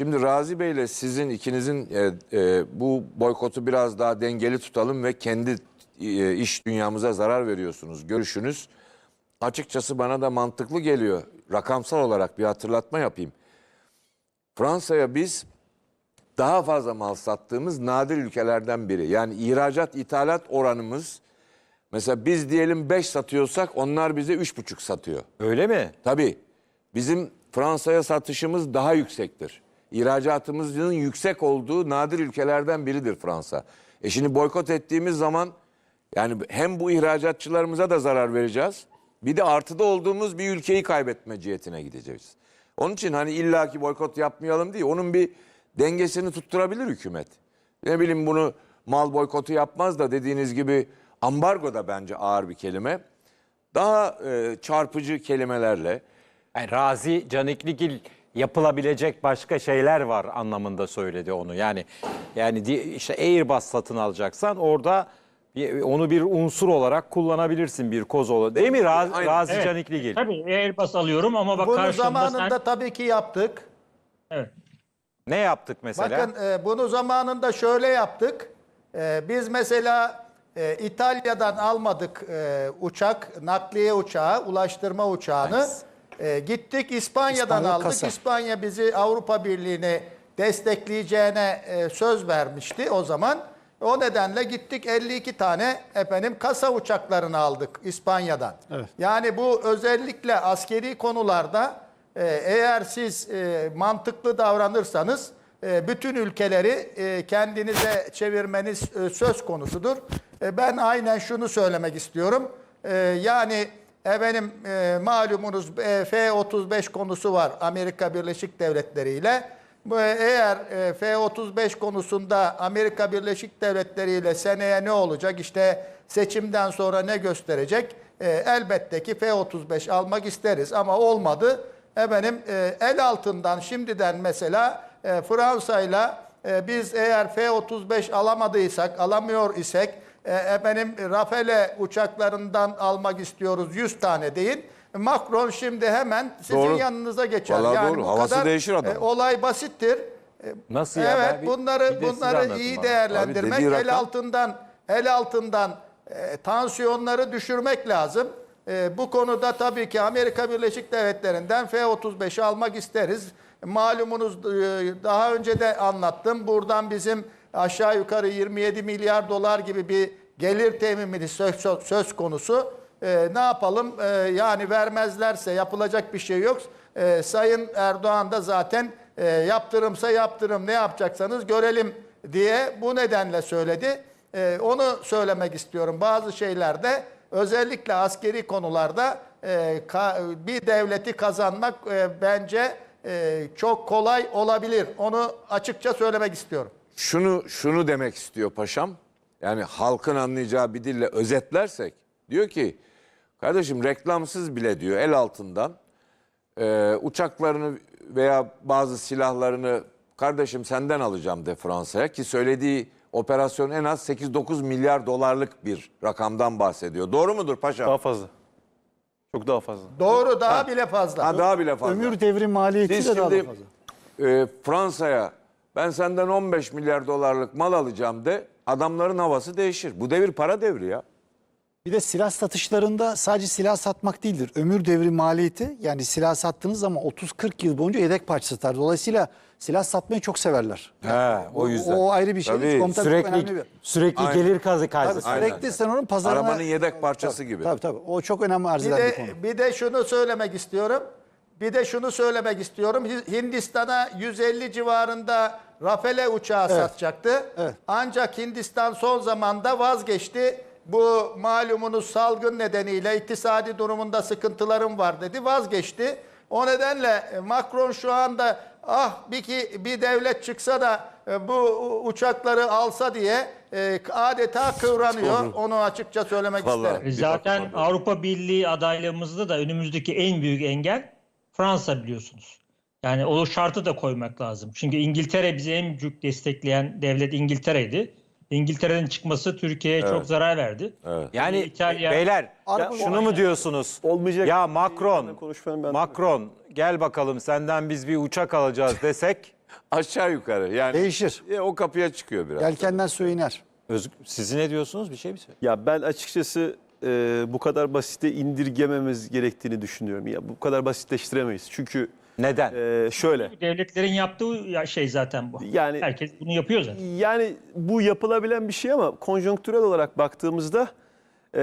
Şimdi Razi Bey ile sizin ikinizin e, e, bu boykotu biraz daha dengeli tutalım ve kendi e, iş dünyamıza zarar veriyorsunuz. Görüşünüz açıkçası bana da mantıklı geliyor. Rakamsal olarak bir hatırlatma yapayım. Fransa'ya biz daha fazla mal sattığımız nadir ülkelerden biri. Yani ihracat ithalat oranımız mesela biz diyelim 5 satıyorsak onlar bize 3,5 satıyor. Öyle mi? Tabii bizim Fransa'ya satışımız daha yüksektir. İhracatımızın yüksek olduğu nadir ülkelerden biridir Fransa. E şimdi boykot ettiğimiz zaman yani hem bu ihracatçılarımıza da zarar vereceğiz. Bir de artıda olduğumuz bir ülkeyi kaybetme cihetine gideceğiz. Onun için hani illaki boykot yapmayalım değil. Onun bir dengesini tutturabilir hükümet. Ne bileyim bunu mal boykotu yapmaz da dediğiniz gibi ambargo da bence ağır bir kelime. Daha e, çarpıcı kelimelerle Yani Razi Canikligil yapılabilecek başka şeyler var anlamında söyledi onu. Yani yani işte Airbus satın alacaksan orada onu bir unsur olarak kullanabilirsin bir koz olarak. Değil mi Razi, Aynen. Razi Evet. Canikligil? Tabii Airbus alıyorum ama bak Bunu zamanında sen... tabii ki yaptık. Evet. Ne yaptık mesela? Bakın e, bunu zamanında şöyle yaptık. E, biz mesela e, İtalya'dan almadık e, uçak, nakliye uçağı, ulaştırma uçağını. E, gittik İspanya'dan İspanya aldık. kasa. İspanya bizi Avrupa Birliği'ni destekleyeceğine e, söz vermişti o zaman. O nedenle gittik 52 tane efendim kasa uçaklarını aldık İspanya'dan. Evet. Yani bu özellikle askeri konularda e, eğer siz e, mantıklı davranırsanız e, bütün ülkeleri e, kendinize çevirmeniz e, söz konusudur. E, ben aynen şunu söylemek istiyorum. E, yani efendim e, malumunuz e, F-35 konusu var Amerika Birleşik Devletleri ile. E, Eğer e, F-35 konusunda Amerika Birleşik Devletleri ile seneye ne olacak işte seçimden sonra ne gösterecek? E, elbette ki F-35 almak isteriz ama olmadı. Efendim e, el altından şimdiden mesela e, Fransa'yla e, biz eğer F-35 alamadıysak, alamıyor isek e, efendim Rafale uçaklarından almak istiyoruz 100 tane deyin. Macron şimdi hemen sizin Doğru. yanınıza geçer. Vallahi doğru. bu Havası değişir adamın. e, olay basittir. E, Nasıl ya? Evet Ben bir- bunları bir bunları iyi değerlendirmek, Abi el rakam- altından el altından e, tansiyonları düşürmek lazım. E, bu konuda tabii ki Amerika Birleşik Devletleri'nden F-35'i almak isteriz. Malumunuz e, daha önce de anlattım. Buradan bizim aşağı yukarı 27 milyar dolar gibi bir gelir teminimiz söz, söz konusu. E, ne yapalım? E, yani vermezlerse yapılacak bir şey yok. E, Sayın Erdoğan da zaten e, yaptırımsa yaptırım ne yapacaksanız görelim diye bu nedenle söyledi. E, onu söylemek istiyorum. Bazı şeylerde özellikle askeri konularda e, ka- bir devleti kazanmak e, bence e, çok kolay olabilir. Onu açıkça söylemek istiyorum. Şunu şunu demek istiyor paşam. Yani halkın anlayacağı bir dille özetlersek diyor ki kardeşim reklamsız bile diyor el altından e, uçaklarını veya bazı silahlarını kardeşim senden alacağım de Fransa'ya ki söylediği operasyon en az 8-9 milyar dolarlık bir rakamdan bahsediyor. Doğru mudur paşam? Daha fazla. Çok daha fazla. Doğru daha bile fazla. Ha, daha bile fazla. Ömür devri maliyeti Siz de daha da şimdi fazla. e, Fransa'ya ben senden 15 milyar dolarlık mal alacağım de adamların havası değişir. Bu devir para devri ya. Bir de silah satışlarında sadece silah satmak değildir. Ömür devri maliyeti yani silah sattığınız zaman 30-40 yıl boyunca yedek parça satar. Dolayısıyla silah satmayı çok severler. He, o yüzden. O, ayrı bir şey. Tabii. Komutan çok önemli sürekli bir- sürekli Aynen. gelir kazı Tabii sürekli sen onun pazarına... Arabanın yedek parçası gibi. Tabii tabii. O çok önemli arz Bir eden bir de, konu. bir de şunu söylemek istiyorum. Bir de şunu söylemek istiyorum. Hi- Hindistan'a 150 civarında Rafale uçağı satacaktı. Evet. Ancak Hindistan son zamanda vazgeçti. Bu malumunuz salgın nedeniyle iktisadi durumunda sıkıntılarım var dedi. Vazgeçti. O nedenle e, Macron şu anda ah bir ki bir devlet çıksa da e, bu uçakları alsa diye e, adeta kıvranıyor. Onu açıkça söylemek Vallahi. isterim. Zaten Avrupa Birliği adaylığımızda da önümüzdeki en büyük engel Fransa biliyorsunuz. Yani o şartı da koymak lazım. Çünkü İngiltere bizi en büyük destekleyen devlet İngiltere'ydi. İngiltere'nin çıkması Türkiye'ye çok zarar verdi. Yani İtalya- beyler Araba- şunu mu diyorsunuz? Olmayacak Ya Macron, ben. Macron gel bakalım senden biz bir uçak alacağız desek aşağı yukarı yani Değişir. E, o kapıya çıkıyor biraz. Yelkenler suya iner. Özgür, siz ne diyorsunuz? Bir şey mi söylüyorsunuz? Ya ben açıkçası e, bu kadar basite indirgememiz gerektiğini düşünüyorum. Ya bu kadar basitleştiremeyiz. Çünkü Neden? e, şöyle Devletlerin yaptığı ya- şey zaten bu. Yani- Herkes bunu yapıyor zaten. yani bu yapılabilen bir şey ama konjonktürel olarak baktığımızda e,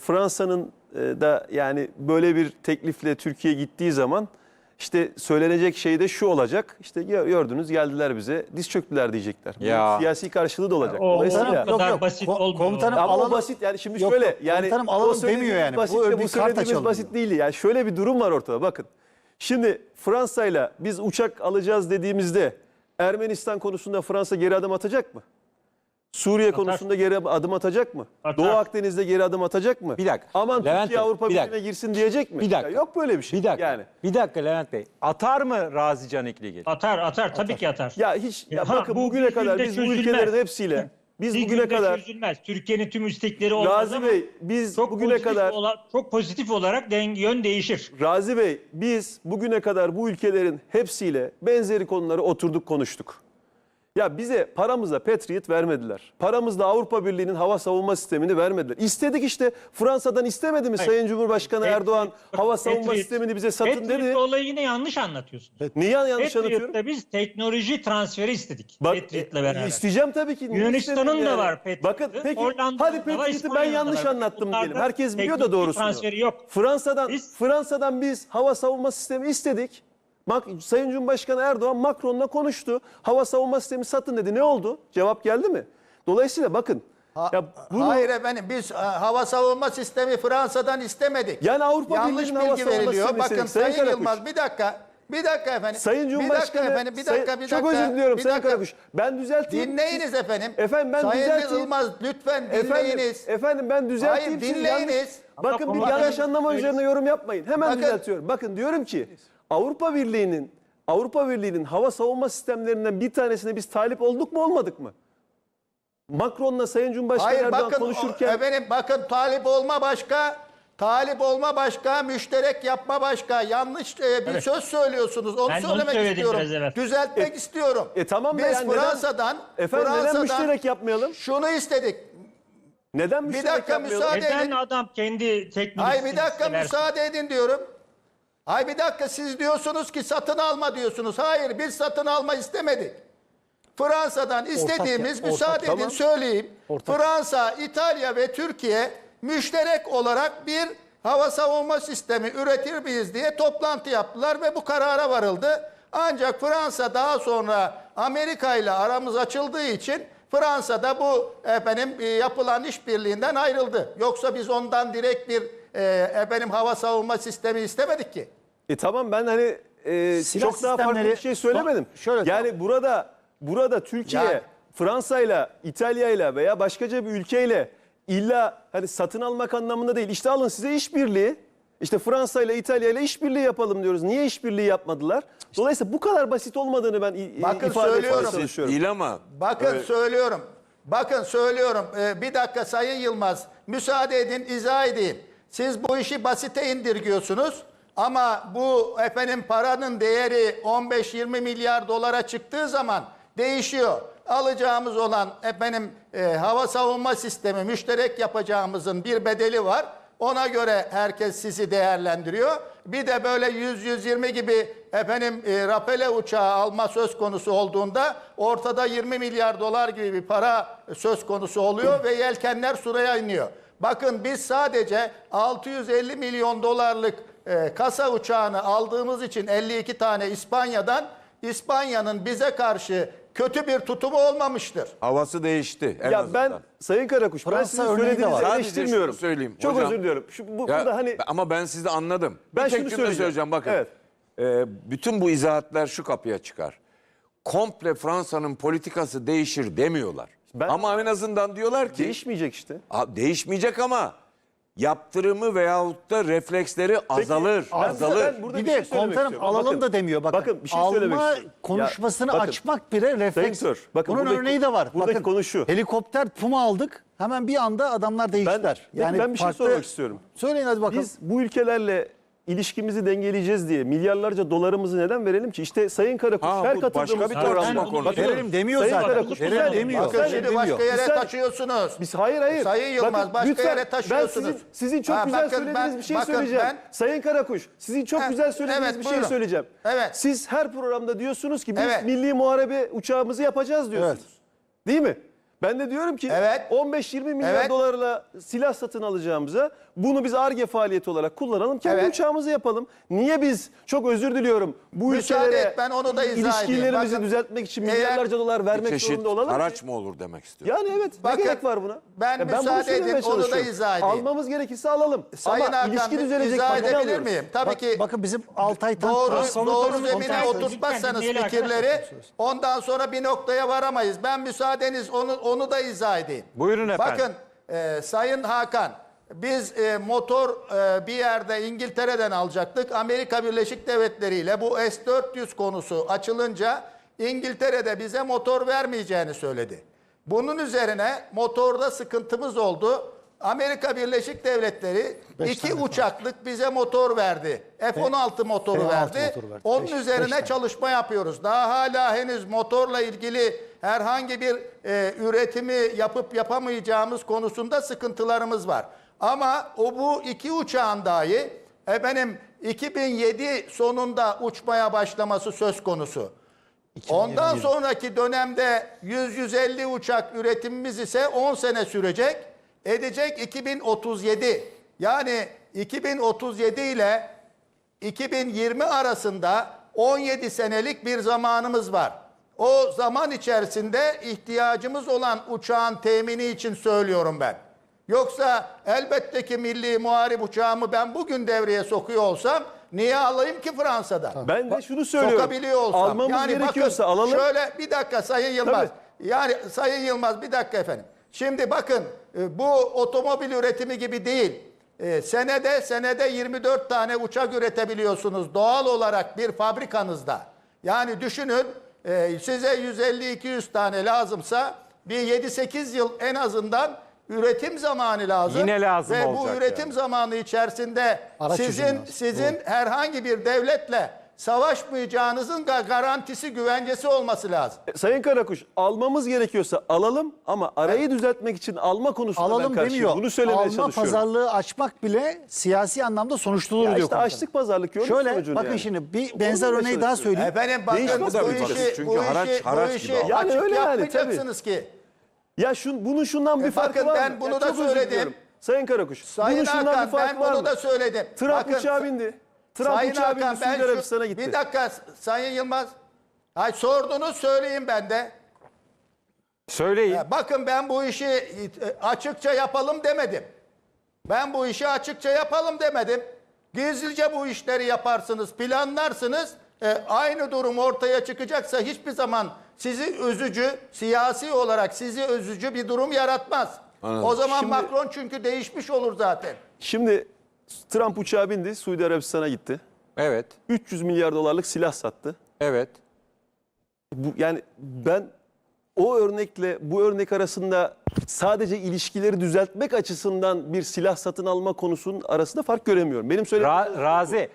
Fransa'nın e, da yani böyle bir teklifle Türkiye gittiği zaman işte söylenecek şey de şu olacak. İşte gö- gördünüz geldiler bize diz çöktüler diyecekler. Bunun Ya. siyasi karşılığı da olacak. O- Dolayısıyla o kadar basit Ko- olmuyor. komutanım Ama alalım. basit yani şimdi Yok, şöyle yok, yani komutanım o alalım demiyor yani. Bu Basit de bu kart söylediğimiz basit değil. Yani şöyle bir durum var ortada bakın. Şimdi Fransa'yla biz uçak alacağız dediğimizde Ermenistan konusunda Fransa geri adım atacak mı? Suriye konusunda geri adım atacak mı? Atar. Doğu Akdeniz'de geri adım atacak mı? Bir dakika. Aman Levent Türkiye Bey, Avrupa bir dakika. Birliği'ne girsin diyecek mi? Bir dakika. Ya yok böyle bir şey. Bir dakika. Yani. Bir dakika Levent Bey. Atar mı Razi Canikligil? Atar atar tabii ki atar. Ya hiç ya Ha, bakın bu bugüne kadar biz bu ülkelerin hepsiyle biz Bir bugüne kadar çözülmez. Türkiye'nin tüm istekleri olmaz Razi ama Bey biz çok bugüne kadar ola- çok pozitif olarak den- yön değişir. Razi Bey biz bugüne kadar bu ülkelerin hepsiyle benzeri konuları oturduk konuştuk. Ya bize paramızla Patriot vermediler. Paramızla Avrupa Birliği'nin hava savunma sistemini vermediler. İstedik işte Fransa'dan istemedi mi Hayır. Sayın Cumhurbaşkanı Patriot- Erdoğan hava savunma Patriot- sistemini bize satın Patriot dedi. olayı yine yanlış anlatıyorsunuz. Niye yanlış anlatıyorum? Patriot'ta biz teknoloji transferi istedik. Bak, Patriot'la e, beraber. isteyeceğim tabii ki. Yunanistan'ın da var Patriot'ı. Bakın peki Hollanda'nın hadi Patriot'ı ben yanlış var. anlattım diyelim. Herkes biliyor da doğrusunu. transferi yok. Fransa'dan Biz- Fransa'dan biz hava savunma sistemi istedik. Bak Sayın Cumhurbaşkanı Erdoğan Macron'la konuştu. Hava savunma sistemi satın dedi. Ne oldu? Cevap geldi mi? Dolayısıyla bakın. ya bunu, Hayır efendim biz e, hava savunma sistemi Fransa'dan istemedik. Yani Avrupa Yanlış Birliği'nin hava bilgi savunma veriliyor. sistemi Bakın. Sayın Sayın. Yılmaz bir dakika. Bir dakika efendim. Sayın Cumhurbaşkanı Bir dakika efendim. Bir Sayın- dakika. Bir çok dakika. özür diliyorum bir Sayın. Karakuş. Ben düzelteyim. Dinleyiniz efendim. Efendim ben Sayın düzelteyim. Yılmaz lütfen Efendim, dinleyiniz. efendim ben düzelteyim. Hayır, dinleyiniz. yanlış- bakın bir yanlış anlama üzerine yorum yapmayın. Hemen Bakın- düzeltiyorum. Bakın diyorum ki Avrupa Birliği'nin Avrupa Birliği'nin hava savunma sistemlerinden bir tanesine biz talip olduk mu olmadık mı? Macron'la Sayın Cumhurbaşkanı Hayır Erdoğan bakın konuşurken efendim bakın talip olma başka, talip olma başka, müşterek yapma başka. Yanlış e, bir söz söylüyorsunuz. Onu Ben onu söylemek söyledim istiyorum. Düzeltmek istiyorum. e tamam Biz yani neden- Fransa'dan efendim neden Fransa'dan müşterek yapmayalım? şunu istedik. Neden müşterek dakika, yapmayalım? müsaade- Neden edin. adam kendi teknolojisini Ay bir dakika ister? müsaade edin diyorum. Ay bir dakika siz diyorsunuz ki satın alma diyorsunuz. Hayır biz satın alma istemedik. Fransa'dan istediğimiz ortak, müsaade edin tamam. söyleyeyim. Ortak. Fransa, İtalya ve Türkiye müşterek olarak bir hava savunma sistemi üretir miyiz diye toplantı yaptılar ve bu karara varıldı. Ancak Fransa daha sonra Amerika ile aramız açıldığı için Fransa da bu efendim e, yapılan işbirliğinden ayrıldı. Yoksa biz ondan direkt bir e, efendim hava savunma sistemi istemedik ki. E tamam ben hani e, Silah çok daha farklı bir şey söylemedim. Şöyle- yani burada burada Türkiye, Yani- Fransa'yla, İtalya'yla veya başkaca bir ülkeyle illa hani satın almak anlamında değil. İşte alın size işbirliği. İşte Fransa ile İtalya ile işbirliği yapalım diyoruz. Niye işbirliği yapmadılar? Dolayısıyla bu kadar basit olmadığını ben i- Bakın ifade etmeye söylüyorum. çalışıyorum. Değil ama Bakın söylüyorum. Bakın söylüyorum. Ee, bir dakika Sayın Yılmaz. Müsaade edin izah edeyim. Siz bu işi basite indirgiyorsunuz. Ama bu efendim paranın değeri 15-20 milyar dolara çıktığı zaman değişiyor. Alacağımız olan efendim e, hava savunma sistemi müşterek yapacağımızın bir bedeli var. Ona göre herkes sizi değerlendiriyor. Bir de böyle 100-120 gibi efendim e, rapele uçağı alma söz konusu olduğunda ortada 20 milyar dolar gibi bir para söz konusu oluyor ve yelkenler suraya iniyor. Bakın biz sadece 650 milyon dolarlık e, kasa uçağını aldığımız için 52 tane İspanya'dan İspanya'nın bize karşı kötü bir tutumu olmamıştır. havası değişti en Ya azından. ben Sayın Karakuş ben Fransa sizin örneği de söylediğinizi var. Sadece eleştirmiyorum. şunu söyleyeyim Çok hocam. özür diliyorum. Şu, bu, Ya, burada hani ama ben sizi anladım. Ben bir tek şunu cümle söyleyeceğim. söyleyeceğim bakın. Evet. Ee, bütün bu izahatlar şu kapıya çıkar. Komple Fransa'nın politikası değişir demiyorlar. Ben- ama en azından diyorlar ki değişmeyecek işte. "Aa, değişmeyecek ama yaptırımı veyahut da refleksleri azalır. ben- azalır. ben burada Bir bir şey de söylemek komutanım istiyorum. alalım Bakın, da demiyor. Bakın, bakın, bir şey söylemek alma istiyorum. konuşmasını Ya, bakın, açmak bile refleks. Sayın bakın Bunun buradaki- örneği de var. buradaki bakın, konu şu. Helikopter Puma aldık. Hemen bir anda adamlar değiştiler. Ben- ben bir şey sormak istiyorum. Söyleyin hadi bakalım. Biz bu ülkelerle ilişkimizi dengeleyeceğiz diye milyarlarca dolarımızı neden verelim ki? İşte Sayın Karakuş Ha, her bu katıldığımız başka bir programda- tartışma Ben- konusu. Verelim demiyor Sayın zaten. Karakuş, Verelim güzel. demiyor. Bakın Sen- şimdi başka yere Sen- taşıyorsunuz. Biz hayır hayır. Sayın Yılmaz, başka lütfen, yere taşıyorsunuz. Ben sizin, sizin çok Ha, güzel bakın söylediğiniz ben- bir şey bakın söyleyeceğim. ben- Sayın Karakuş, sizin çok Ha, güzel söylediğiniz evet, bir şey buyurun. söyleyeceğim. Evet. Siz her programda diyorsunuz ki biz Evet. milli muharebe uçağımızı yapacağız diyorsunuz. Değil mi? Ben de diyorum ki Evet. 15-20 milyar Evet. dolarla silah satın alacağımıza bunu biz ARGE faaliyeti olarak kullanalım. Kendi Evet. uçağımızı yapalım. Niye biz çok özür diliyorum bu Müsaade ülkelere et, ben onu da izah edeyim. ilişkilerimizi Bakın, düzeltmek için eğer milyarlarca dolar vermek çeşit zorunda olalım. ki? araç mı olur demek istiyorum. Yani evet Bakın, ne gerek var buna? ben bunu müsaade söylemeye edin, onu da çalışıyorum. izah edeyim. Almamız gerekirse alalım. Sayın Ama Hakan ilişki düzelecek izah edebilir alıyoruz. miyim? Tabii Bak- ki bakın bizim Altay Tan doğru, doğru zemine oturtmazsanız fikirleri ondan sonra bir noktaya varamayız. Ben müsaadeniz onu onu da izah edeyim. Buyurun efendim. Bakın e, Sayın Hakan biz e, motor e, bir yerde İngiltere'den alacaktık. Amerika Birleşik Devletleri ile bu S-400 konusu açılınca İngiltere'de bize motor vermeyeceğini söyledi. Bunun üzerine motorda sıkıntımız oldu. Amerika Birleşik Devletleri Beş iki tane uçaklık bize motor verdi. F-16 motoru F-16 verdi. motoru verdi. Onun Beş- beş üzerine tane. çalışma yapıyoruz. Daha hala henüz motorla ilgili herhangi bir e, üretimi yapıp yapamayacağımız konusunda sıkıntılarımız var. Ama o bu iki uçağın dahi efendim 2007 sonunda uçmaya başlaması söz konusu. Ondan sonraki dönemde 100-150 uçak üretimimiz ise 10 sene sürecek. Edecek 2037. Yani 2037 ile 2020 arasında 17 senelik bir zamanımız var. O zaman içerisinde ihtiyacımız olan uçağın temini için söylüyorum ben. Yoksa elbette ki milli muharip uçağımı ben bugün devreye sokuyor olsam niye alayım ki Fransa'dan? Ben de şunu söylüyorum. Sokabiliyor olsam. Almamız gerekiyorsa bakın, alalım. Şöyle bir dakika Sayın Yılmaz. Tabii. Yani Sayın Yılmaz bir dakika efendim. Şimdi bakın e, bu otomobil üretimi gibi değil. E, senede senede 24 tane uçak üretebiliyorsunuz doğal olarak bir fabrikanızda. Yani düşünün e, size 150-200 tane lazımsa bir 7-8 yıl en azından üretim zamanı lazım. Yine lazım Ve bu olacak üretim yani. zamanı içerisinde Araç sizin sizin herhangi bir devletle savaşmayacağınızın da garantisi, güvencesi olması lazım. Sayın Karakuş almamız gerekiyorsa alalım ama arayı düzeltmek için alma konusunda Alalım ben karşıyım. demiyor. Bunu söylemeye Alma çalışıyorum. pazarlığı açmak bile siyasi anlamda sonuçlu olur Ya diyor işte komutanım. açlık pazarlık gördük Şöyle sonucunu bakın yani. şimdi bir benzer örneği daha çalışıyorum. söyleyeyim. Efendim bakın Değişmez bu tabii işi, bakın. Çünkü bu haraç- işi, haraç bu gibi işi alıyor. Yani açık öyle yani, yapmayacaksınız ki. Ya şun, bunun şundan bir E farkı bakın var ben mı? bunu Ya da çok özür söyledim. diliyorum. Sayın Karakuş. Sayın bunun şundan Hakan bir farkı ben var bunu mı? da söyledim. Trump Bakın, uçağa bindi. Trump Sayın bindi Hakan ben Suudi şu- Arabistan'a gitti. bir dakika Sayın Yılmaz. Ay sordunuz söyleyeyim ben de. Söyleyin. Ya bakın ben bu işi e, açıkça yapalım demedim. Ben bu işi açıkça yapalım demedim. Gizlice bu işleri yaparsınız, planlarsınız. E, aynı durum ortaya çıkacaksa hiçbir zaman sizi üzücü, siyasi olarak sizi üzücü bir durum yaratmaz. O zaman Şimdi- Macron çünkü değişmiş olur zaten. Şimdi Trump uçağa bindi Suudi Arabistan'a gitti. Evet. 300 milyar dolarlık silah sattı. Evet. Bu, yani ben o örnekle bu örnek arasında sadece ilişkileri düzeltmek açısından bir silah satın alma konusunun arasında fark göremiyorum. Benim söylediğim Ra- Razi